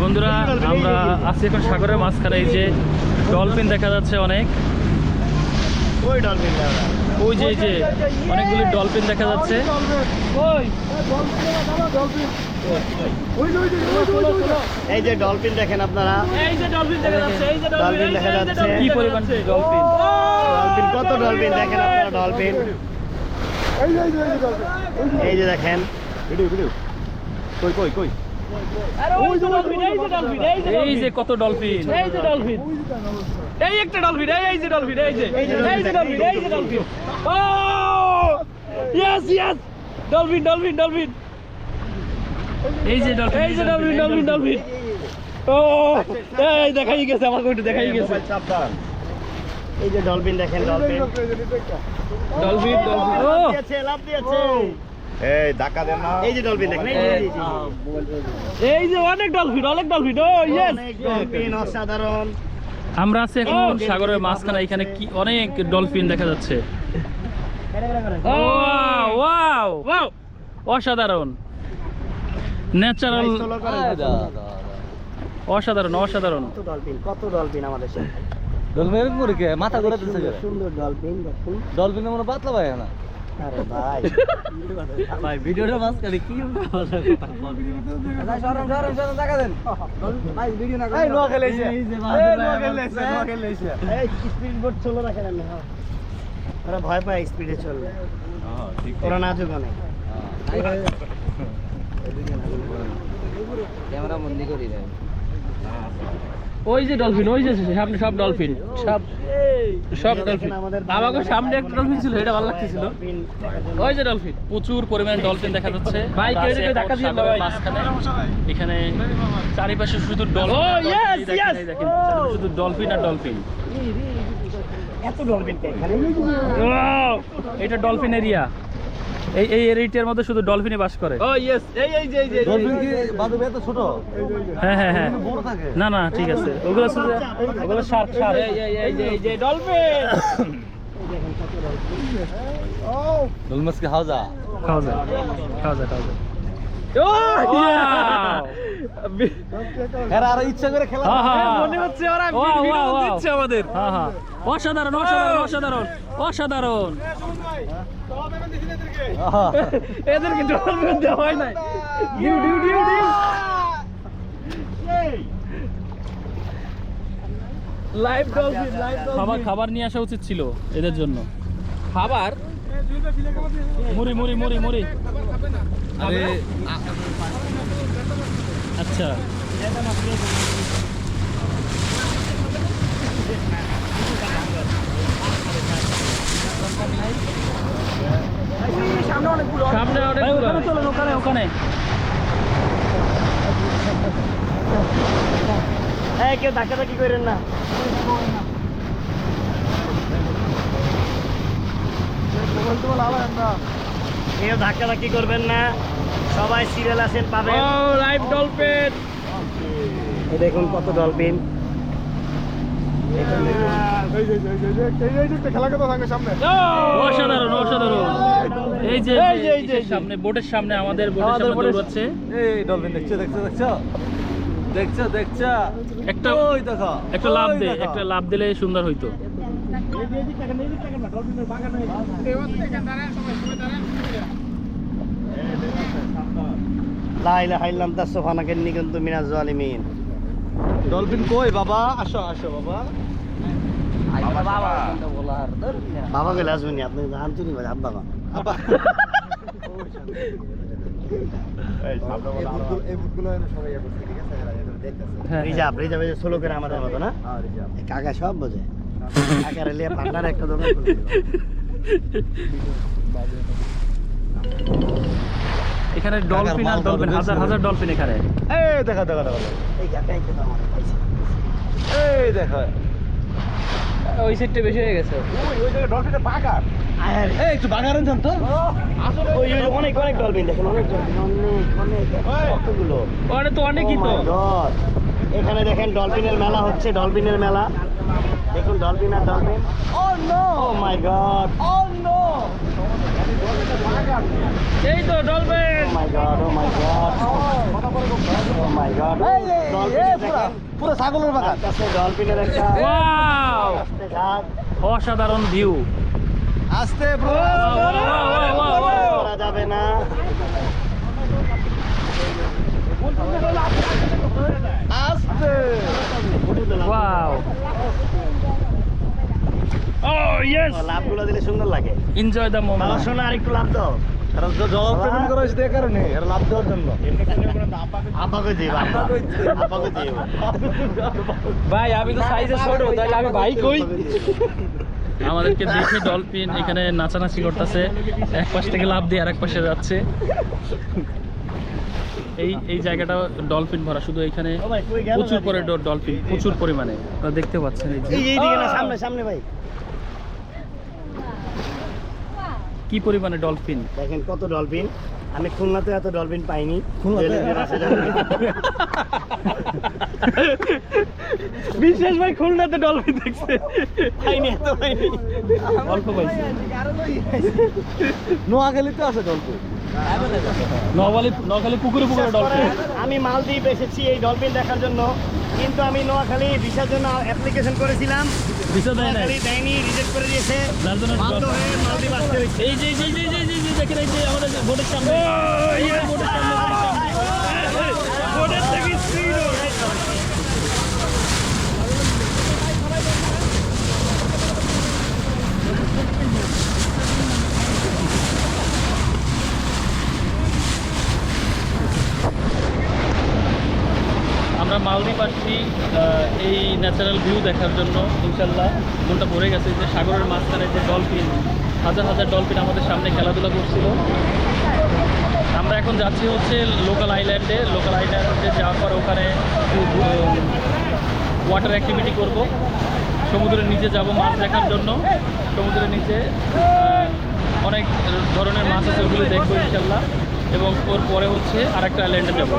বন্ধুরা আমরা আছি এখন সাগরের মাঝখানে এই যে ডলফিন দেখা যাচ্ছে অনেক। ওই ডলফিন ওই যে এই যে অনেকগুলি ডলফিন দেখা যাচ্ছে। এই যে ডলফিন দেখেন আপনারা। এই যে ডলফিন দেখা যাচ্ছে এই যে ডলফিন দেখা যাচ্ছে। কি পরিমাণ ডলফিন। ডলফিন? কত ডলফিন দেখেন আপনারা ডলফিন? এই যে দেখেন। কই কই কই আরে ওই যে ডলফিন এই যে ডলফিন এই যে এই যে কত ডলফিন এই যে ডলফিন এই একটা ডলফিন এই এই যে ডলফিন এই যে এই যে ডলফিন এই যে ডলফিন ও yes yes dolphin dolphin dolphin এই যে ডলফিন এই যে ডলফিন ডলফিন ডলফিন ও এই দেখাই গেছে আমাকে একটু দেখাই গেছে এই যে ডলফিন দেখেন ডলফিন ডলফিন ডলফিন ও দিয়েছে লাফ দিয়েছে এই ধাক্কা দেন না। এই যে ডলফিন দেখেন এই যে, এই যে, এই যে। অনেক ডলফিন অনেক ডলফিন ও ইয়েস ডলফিন অসাধারণ। আমরা আছি এখন সাগরের মাঝখানে এখানে কি অনেক ডলফিন দেখা যাচ্ছে। ওয়াও ওয়াও ওয়াও অসাধারণ। ন্যাচারাল অসাধারণ অসাধারণ। কত ডলফিন কত ডলফিন আমাদের সাথে? ডলফিন মাথা ঘুরে দিচ্ছে সুন্দর ডলফিন মনে পাতলা ভাই না? আরে ভাই। ভাই ভিডিওটা মাঝখানে কি সরম সরম সরম টাকা দেন। ভাই ভিডিও না এই নোয়া খেলেছে এই যে ভাই, নোয়া খেলেছে নোয়া খেলেছে এই স্পিড বোট চলো রাখেন আমি হ্যাঁ ওরা ভয় পায় স্পিডে চললে। ওরা নাচুক অনেক। ক্যামেরা বন্দি করি ওই যে ডলফিন ওই যে সামনে সব ডলফিন সব সব ডলফিন আমাকে সামনে একটা ডলফিন ছিল এটা ভালো লাগতেছিল। ওই যে ডলফিন প্রচুর পরিমাণে ডলফিন দেখা যাচ্ছে। ভাই, কেউ এখন ধাক্কা দিয়ে ভাই। মাঝখানে। এখানে চারিপাশে শুধু ডলফিন ও ইয়েস ইয়েস দেখেন, শুধু ডলফিন আর ডলফিন এত ডলফিন এখানে? এটা ডলফিন এরিয়া এই এই এরিয়াটার মধ্যে শুধু ডলফিনই বাস করে। ও ইয়েস এই এই যে এই যে ডলফিন কি বাদু ছোট? হ্যাঁ হ্যাঁ হ্যাঁ। বড় থাকে? না না ঠিক আছে। ওগুলো শুধু ওগুলো শার্ক শার্ক এই এই এই যে এই যে ডলফিন! কি ও! খেলা হ্যাঁ, হ্যাঁ, হ্যাঁ। অসাধারণ অসাধারণ অসাধারণ। অসাধারণ। এদেরকে দেওয়া হয় নাই। ডিউ ডিউ ডিউ ডিউ। লাইভ ডলফিন লাইভ খাবার খাবার নিয়ে আসা উচিত ছিল এদের জন্য। খাবার? মুড়ি মুড়ি মুড়ি মুড়ি। আরে আচ্ছা। সামনে অনেক ভাই, ওখানে ওখানে ওখানে কেউ ধাক্কা ধাক্কি করেন না কেউ ধাক্কা ধাক্কি করবেন না সবাই সিরিয়াল আছেন পাবেন লাইভ ডলফিন দেখুন কত ডলফিন অসাধারণ অসাধারণ এই যে এই যে, সামনে বোটের সামনে আমাদের বোটের সামনে বোটের- দৌড়াচ্ছে। এই ডলফিন দেখছ দেখছ দেখছ? দেখছ দেখছ? একটা ওই দেখো একটা লাভ দে একটা লাভ দিলে সুন্দর হইতো। লা ইলাহা ইল্লাল্লাহ সুবহানাকা ইন্নী কুনতু মিনাজ জালিমিন ডলফিন কই বাবা? আসো আসো বাবা। বাবা গেলে আসবেন আপনি আনচুনি ভাই আব্বা বাবা আব্বা হ্যাঁ রিজার্ভ রিজার্ভ ষোলো করে আমাদের মতো কাকা সব বোঝে। কাকার পান্ডার একটা দোকান এখানে ডলফিন আর ডলফিন হাজার হাজার ডলফিন এখানে। এই দেখো দেখো দেখো এই কাকাই ওই সেটটা বেশি হয়ে গেছে। আয়ার এই একটু বাগারেন জান তো? ওই ওই অনেক অনেক ডলফিন দেখেন অনেক ডলফিন অনেক অনেক। কতগুলো? তো অনেকই তো। Oh! এখানে দেখেন ডলফিনের মেলা হচ্ছে ডলফিনের মেলা। দেখুন ডলফিন আর dolphin oh no oh my god oh এই তো dolphin my god oh my god পুরো ছাগলের বাগান। ডলফিনের একটা অসাধারণ ভিউ আস্তে যাবে না। আস্তে। ওয়াও ও ইয়েস লাভগুলো দিলে সুন্দর লাগে। এনজয় দ্য বাবা মোমেন্ট শোনা আর একটু লাভ দাও। কারণ জল পেমেন্ট করা হয়েছে এই কারণে এর লাভ দেওয়ার জন্য। আপাকে দিব আপাকে দিব ভাই আমি তো সাইজে ছোট তাহলে আমি ভাই কই? আমাদেরকে দেখে ডলফিন এখানে নাচানাচি করতেছে। এক পাশ থেকে লাভ দিয়ে আরেক পাশে যাচ্ছে। এই এই জায়গাটা ডলফিন ভরা শুধু এখানে প্রচুর নাকি? পরে ডলফিন প্রচুর পরিমাণে। আপনারা দেখতে পাচ্ছেন এই যে। এই এই দিকে না সামনে সামনে ভাই। কি পরিমাণে ডলফিন দেখেন কত ডলফিন আমি খুলনাতে এত ডলফিন পাইনি। বিশেষ ভাই খুলনাতে ডলফিন দেখছে। পাইনি এত পাইনি। অল্প পাইছি। নোয়াখালীতে আছে গল্প নওয়ালি নখালি পুকুরে পুকুরে ডলফিন আমি মালদ্বীপ এসেছি এই ডলফিন দেখার জন্য। কিন্তু আমি নোয়াখালী ভিসার জন্য অ্যাপ্লিকেশন করেছিলাম। বিষয় দেয় না দেয়নি রিজেক্ট করে দিয়েছে। যার জন্য বাধ্য হয়ে মালদ্বীপ আসতে হয়েছে। এই যে এই যে এই যে দেখেন এই যে আমাদের সামনে। সামনে সামনে। আমরা মালদ্বীপ আসছি। এই ন্যাচারাল ভিউ দেখার জন্য ইনশাল্লাহ মনটা ভরে গেছে যে সাগরের মাঝখানে যে ডলফিন হাজার হাজার ডলফিন আমাদের সামনে খেলাধুলা করছিল। আমরা এখন যাচ্ছি হচ্ছে লোকাল আইল্যান্ডে লোকাল আইল্যান্ডে যাওয়ার পর ওখানে ওয়াটার অ্যাক্টিভিটি করব। সমুদ্রের নিচে যাব মাছ দেখার জন্য। সমুদ্রের নিচে অনেক ধরনের মাছ আছে ওগুলো দেখব ইনশাল্লাহ। এবং ওর পরে হচ্ছে আরেকটা আইল্যান্ডে যাব।